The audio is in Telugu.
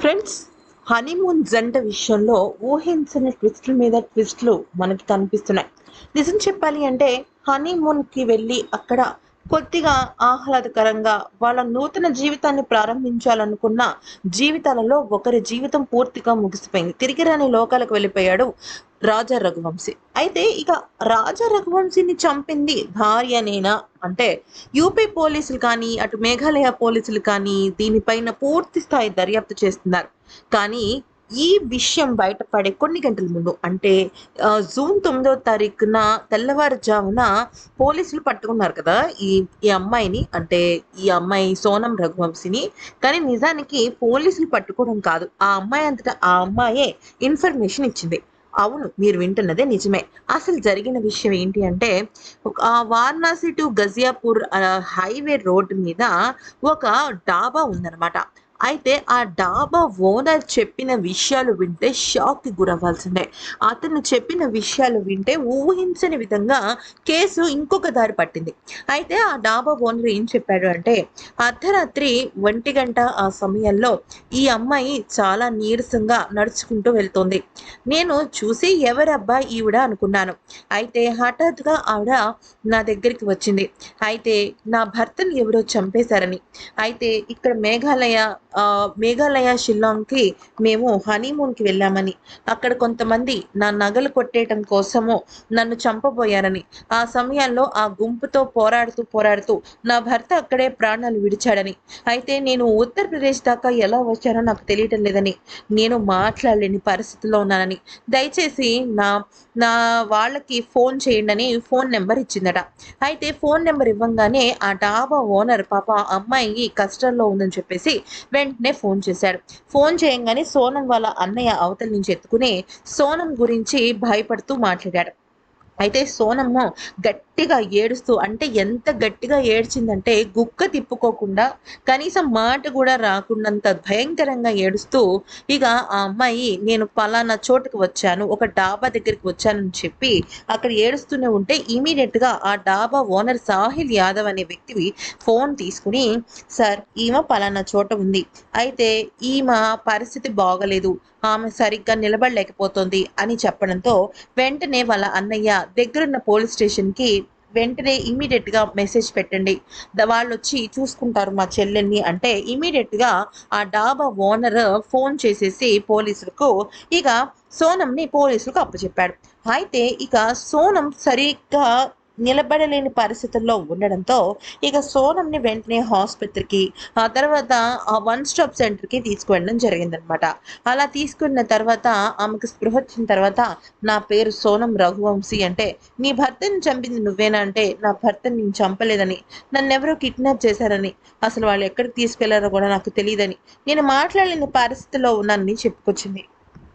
ఫ్రెండ్స్ హనీమూన్ జంట విషయంలో ఊహించిన ట్విస్టుల మీద ట్విస్టులు మనకి కనిపిస్తున్నాయి. నిజం చెప్పాలి అంటే హనీమూన్కి వెళ్ళి అక్కడ కొద్దిగా ఆహ్లాదకరంగా వాళ్ళ నూతన జీవితాన్ని ప్రారంభించాలనుకున్న జీవితాలలో ఒకరి జీవితం పూర్తిగా ముగిసిపోయింది. తిరిగి రాని లోకాలకు వెళ్ళిపోయాడు రాజా రఘువంశీ. అయితే ఇక రాజా రఘువంశీని చంపింది భార్యనేనా? అంటే యూపీ పోలీసులు కానీ అటు మేఘాలయ పోలీసులు కానీ దీనిపైన పూర్తి స్థాయి దర్యాప్తు చేస్తున్నారు. కానీ ఈ విషయం బయటపడే కొన్ని గంటల ముందు అంటే జూన్ తొమ్మిదో తారీఖున తెల్లవారుజామున పోలీసులు పట్టుకున్నారు కదా ఈ ఈ అమ్మాయిని. అంటే ఈ అమ్మాయి సోనం రఘువంశిని. కానీ నిజానికి పోలీసులు పట్టుకోవడం కాదు. ఆ అమ్మాయి అంతటా ఆ అమ్మాయే ఇన్ఫర్మేషన్ ఇచ్చింది. అవును మీరు వింటున్నదే నిజమే. అసలు జరిగిన విషయం ఏంటి అంటే వారణాసి టు గజియాపూర్ ఆ, హైవే రోడ్డు మీద ఒక డాబా ఉందన్నమాట. అయితే ఆ డాబా ఓనర్ చెప్పిన విషయాలు వింటే షాక్కి గురవ్వాల్సిందే. అతను చెప్పిన విషయాలు వింటే ఊహించని విధంగా కేసు ఇంకొక దారి పట్టింది. అయితే ఆ డాబా ఓనర్ ఏం చెప్పాడు అంటే అర్ధరాత్రి ఒంటి గంట ఆ సమయంలో ఈ అమ్మాయి చాలా నీరసంగా నడుచుకుంటూ వెళ్తోంది. నేను చూసి ఎవరబ్బా ఈవిడ అనుకున్నాను. అయితే హఠాత్తుగా ఆవిడ నా దగ్గరికి వచ్చింది. అయితే నా భర్తను ఎవరో చంపేశారని. అయితే ఇక్కడ మేఘాలయ మేఘాలయ షిల్లాంగ్కి మేము హనీమూన్కి వెళ్ళామని. అక్కడ కొంతమంది నా నగలు కొట్టేయటం కోసము నన్ను చంపబోయారని. ఆ సమయంలో ఆ గుంపుతో పోరాడుతూ పోరాడుతూ నా భర్త అక్కడే ప్రాణాలు విడిచాడని. అయితే నేను ఉత్తరప్రదేశ్ దాకా ఎలా వచ్చానో నాకు తెలియటం లేదని. నేను మాట్లాడలేని పరిస్థితిలో ఉన్నానని. దయచేసి నా నా వాళ్ళకి ఫోన్ చేయండి అని ఫోన్ నెంబర్ ఇచ్చిందట. అయితే ఫోన్ నెంబర్ ఇవ్వంగానే ఆ డాబా ఓనర్ పాప అమ్మాయి కష్టంలో ఉందని చెప్పేసి వెంటనే ఫోన్ చేశాడు ఫోన్ చేయంగానే సోనం వాళ్ళ అన్నయ్య అవతల నుంచి ఎత్తుకుని సోనం గురించి భయపడుతూ మాట్లాడాడు. అయితే సోనమ్మ గట్టిగా ఏడుస్తూ అంటే ఎంత గట్టిగా ఏడ్చిందంటే గుక్క తిప్పుకోకుండా కనీసం మాట కూడా రాకుండాంత భయంకరంగా ఏడుస్తూ ఇక ఆ అమ్మాయి నేను పలానా చోటుకు వచ్చాను ఒక డాబా దగ్గరికి వచ్చానని చెప్పి అక్కడ ఏడుస్తూనే ఉంటే ఇమీడియట్గా ఆ డాబా ఓనర్ సాహిల్ యాదవ్ అనే వ్యక్తి ఫోన్ తీసుకుని సార్ ఈమె పలానా చోట ఉంది. అయితే ఈమె పరిస్థితి బాగలేదు. ఆమె సరిగ్గా నిలబడలేకపోతుంది అని చెప్పడంతో వెంటనే వాళ్ళ అన్నయ్య దగ్గరున్న పోలీస్ స్టేషన్కి వెంటనే ఇమీడియట్గా మెసేజ్ పెట్టండి. వాళ్ళు వచ్చి చూసుకుంటారు మా చెల్లెల్ని అంటే ఇమీడియట్గా ఆ డాబా ఓనర్ ఫోన్ చేసేసి పోలీసులకు ఇక సోనంని పోలీసులకు అప్పచెప్పాడు. అయితే ఇక సోనం సరిగ్గా నిలబడలేని పరిస్థితుల్లో ఉండడంతో ఇక సోనంని వెంటనే ఆసుపత్రికి ఆ తర్వాత ఆ వన్ స్టాప్ సెంటర్కి తీసుకువెళ్ళడం జరిగిందనమాట అలా తీసుకున్న తర్వాత ఆమెకు స్పృహ వచ్చిన తర్వాత నా పేరు సోనం రఘువంశీ అంటే నీ భర్తని చంపింది నువ్వేనా అంటే నా భర్తని నేను చంపలేదని నన్ను ఎవరో కిడ్నాప్ చేశారని అసలు వాళ్ళు ఎక్కడికి తీసుకెళ్ళారో కూడా నాకు తెలియదని నేను మాట్లాడలేని పరిస్థితిలో ఉన్నానని చెప్పుకొచ్చింది.